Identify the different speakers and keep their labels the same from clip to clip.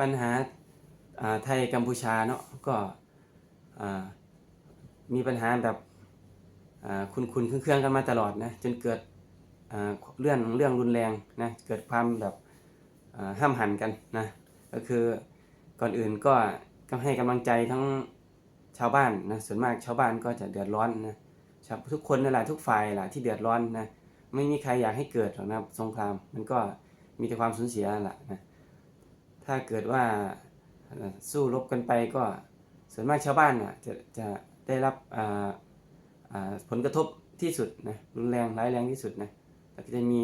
Speaker 1: ปัญหาไทยกัมพูชาเนาะก็มีปัญหาแบบคุณคุณเครื่องกันมาตลอดนะจนเกิดเรื่องเรื่องรุนแรงนะเกิดความแบบห้ามหันกันนะก็คือก่อนอื่นก็ก็ให้กำลังใจทั้งชาวบ้านนะส่วนมากชาวบ้านก็จะเดือดร้อนนะชาวทุกคนนั่นแหละทุกฝ่ายแหละที่เดือดร้อนนะไม่มีใครอยากให้เกิดหรอกนะสงครามมันก็มีแต่ความสูญเสียแหละนะ ถ้าเกิดว่าสู้รบกันไปก็ส่วนมากชาวบ้านน่ะจะจะได้รับอ่าอ่าผลกระทบที่สุดนะรุนแรงร้ายแรงที่สุดนะแล้วก็จะมี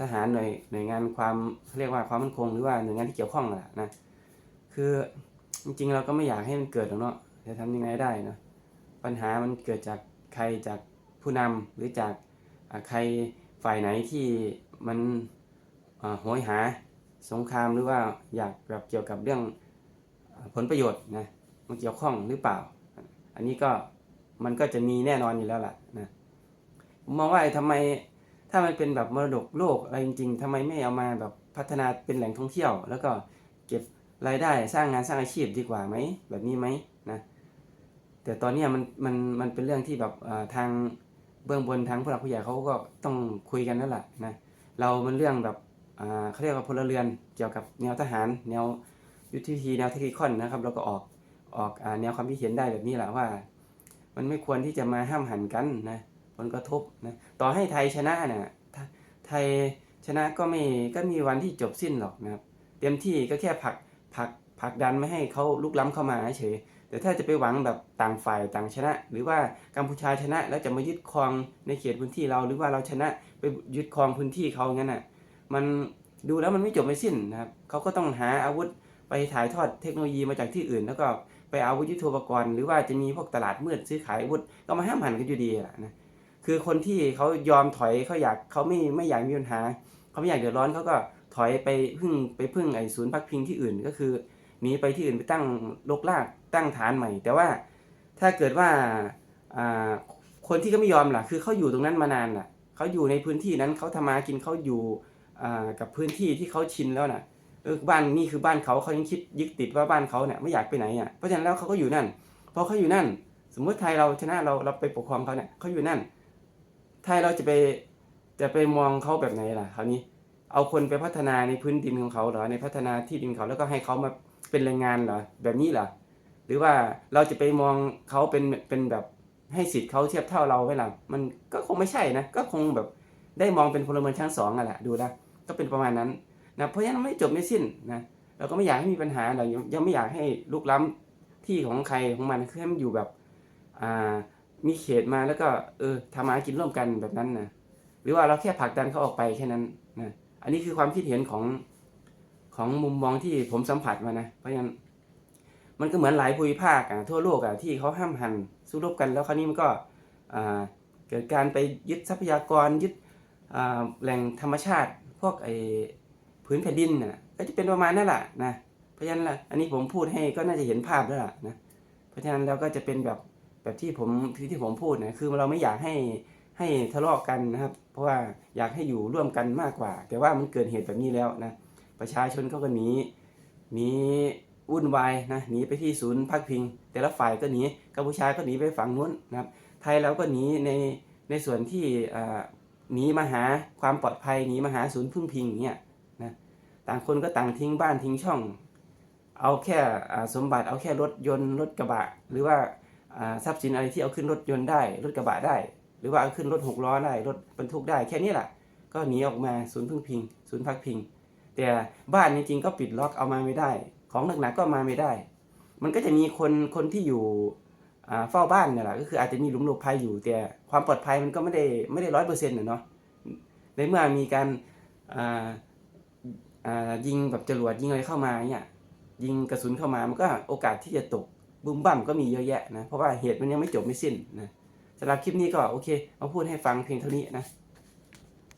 Speaker 1: ทหารหน่วยหน่วยงานความเขาเรียกว่าความมั่นคงหรือว่าหน่วยงานที่เกี่ยวข้องนั่นแหละนะคือจริงๆเราก็ไม่อยากให้มันเกิดหรอกเนาะจะทำยังไงได้นะปัญหามันเกิดจากใครจากผู้นำหรือจากใครฝ่ายไหนที่มันโหยหา สงครามหรือว่าอยากแบบเกี่ยวกับเรื่องผลประโยชน์นะมันเกี่ยวข้องหรือเปล่า อันนี้ก็มันก็จะมีแน่นอนอยู่แล้วล่ะนะผมมองว่าไอ้ทำไมถ้ามันเป็นแบบมรดกโลกอะไรจริง ๆทำไมไม่เอามาแบบพัฒนาเป็นแหล่งท่องเที่ยว แล้วก็เก็บรายได้สร้างงานสร้างอาชีพดีกว่าไหมแบบนี้ไหมนะแต่ตอนนี้มันมันมันเป็นเรื่องที่แบบทางเบื้องบนทางผู้หลักผู้ใหญ่เขาก็ต้องคุยกันนั่นแหละนะเรามันเรื่องแบบ เขาเรียกว่าพลเรือนเกี่ยวกับแนวทหาร แนวยุทธวิธีแนวเทคนิคอนนะครับ เราก็ออกออกอแนวความคิดเห็นได้แบบนี้แหละว่า มันไม่ควรที่จะมาห้ามหันกันนะผลกระทบนะต่อให้ไทยชนะเนี่ยไทยชนะก็ไม่ก็มีวันที่จบสิ้นหรอกนะครับเต็มที่ก็แค่ผลักผลักผลักดันไม่ให้เขาลุกล้ำเข้ามาเฉยแต่ถ้าจะไปหวังแบบต่างฝ่ายต่างชนะ หรือว่ากัมพูชาชนะแล้วจะมายึดครองในเขตพื้นที่เรา หรือว่าเราชนะไปยึดครองพื้นที่เขางั้นน่ะ มันดูแล้วมันไม่จบไม่สิ้นนะครับเขาก็ต้องหาอาวุธไปถ่ายทอดเทคโนโลยีมาจากที่อื่น แล้วก็ไปเอาวุธยุทโธปกรณ์หรือว่าจะมีพวกตลาดมืดซื้อขายอาวุธก็มาห้ามหันกันอยู่ดีแหละนะคือคนที่เขายอมถอยเขาอยากเขาไม่ไม่อยากมีปัญหาเขาไม่อยากเดือดร้อนเขาก็ถอยไปพึ่งไปพึ่งไอ้ศูนย์พักพิงที่อื่นก็คือหนีไปที่อื่นไปตั้งลกลากตั้งฐานใหม่ แต่ว่าถ้าเกิดว่าอ่าคนที่เขาไม่ยอมล่ะ คือเขาอยู่ตรงนั้นมานานล่ะเขาอยู่ในพื้นที่นั้นเขาทำมาหากินเขาอยู่ กับพื้นที่ที่เขาชินแล้วนะเออบ้านนี่คือบ้านเขาเขายังคิดยึดติดว่าบ้านเขาเนี่ยไม่อยากไปไหนอะเพราะฉะนั้นแล้วเขาก็อยู่นั่นพอเขาอยู่นั่น สมมติไทยเราชนะเราเราไปปกครองเขาเนี่ยเขาอยู่นั่น ไทยเราจะไปจะไปมองเขาแบบไหนล่ะคราวนี้เอาคนไปพัฒนาในพื้นดินของเขาเหรอในพัฒนาที่ดินเขาแล้วก็ให้เขามาเป็นแรงงานเหรอแบบนี้เหรอหรือว่าเราจะไปมองเขาเป็นเป็นแบบให้สิทธิ์เขาเทียบเท่าเราไหมล่ะมันก็คงไม่ใช่นะก็คงแบบได้มองเป็นพลเมืองชั้นสองอะแหละดูแล้ว ก็เป็นประมาณนั้นนะเพราะฉะนั้นไม่จบไม่สิ้นนะเราก็ไม่อยากให้มีปัญหาเรายังยังไม่อยากให้ลุกล้ำที่ของใครของมันคือให้มันอยู่แบบอ่ามีเขตมาแล้วก็เออทำมาหากินร่วมกันแบบนั้นนะหรือว่าเราแค่ผลักดันเขาออกไปแค่นั้นนะอันนี้คือความคิดเห็นของของมุมมองที่ผมสัมผัสมานะ เพราะฉะนั้นมันก็เหมือนหลายภูมิภาคอะทั่วโลกอะที่เขาห้ามหันสู้รบกันแล้วคราวนี้มันก็อ่าเกิดการไปยึดทรัพยากรยึดแหล่งธรรมชาติ พวกไอ้พื้นแผ่นดินน่ะก็จะเป็นประมาณนั่นแหละนะเพราะฉะนั้นละอันนี้ผมพูดให้ก็น่าจะเห็นภาพแล้วล่ะนะเพราะฉะนั้นแล้วก็จะเป็นแบบแบบที่ผมที่ที่ผมพูดนะคือเราไม่อยากให้ให้ทะเลาะกันนะครับ เพราะว่าอยากให้อยู่ร่วมกันมากกว่า แต่ว่ามันเกิดเหตุแบบนี้แล้วนะประชาชนเขาก็หนีหนีวุ่นวายนะหนีไปที่ศูนย์พักพิง แต่ละฝ่ายก็หนีกัมพูชาก็หนีไปฝั่งนู้นนะครับ ไทยเราก็หนีในในส่วนที่อ่า หนีมาหาความปลอดภัยหนีมาหาศูนย์พึ่งพิงอย่างเงี้ยนะต่างคนก็ต่างทิ้งบ้านทิ้งช่อง เอาแค่อาสมบัติเอาแค่รถยนต์รถกระบะ หรือว่าทรัพย์สินอะไรที่เอาขึ้นรถยนต์ได้ รถกระบะได้ หรือว่าเอาขึ้นรถหกล้อได้รถบรรทุกได้แค่นี้แหละก็หนีออกมาศูนย์พึ่งพิง ศูนย์พักพิง แต่บ้านจริงๆก็ปิดล็อกเอามาไม่ได้ ของหนักๆก็มาไม่ได้ มันก็จะมีคนคนที่อยู่ เฝ้าบ้านเนี่ยแหละก็คืออาจจะมีหลุมหลบภัยอยู่แต่ความปลอดภัยมันก็ไม่ได้ไม่ได้ร้อยเปอร์เซ็นต์เนาะในเมื่อมีการอ่าอ่ายิงแบบจรวดยิงอะไรเข้ามาเนี่ยยิงกระสุนเข้ามามันก็โอกาสที่จะตกบุ้มบั่มก็มีเยอะแยะนะเพราะว่าเหตุมันยังไม่จบไม่สิ้นนะสำหรับคลิปนี้ก็โอเคมาพูดให้ฟังเพียงเท่านี้นะ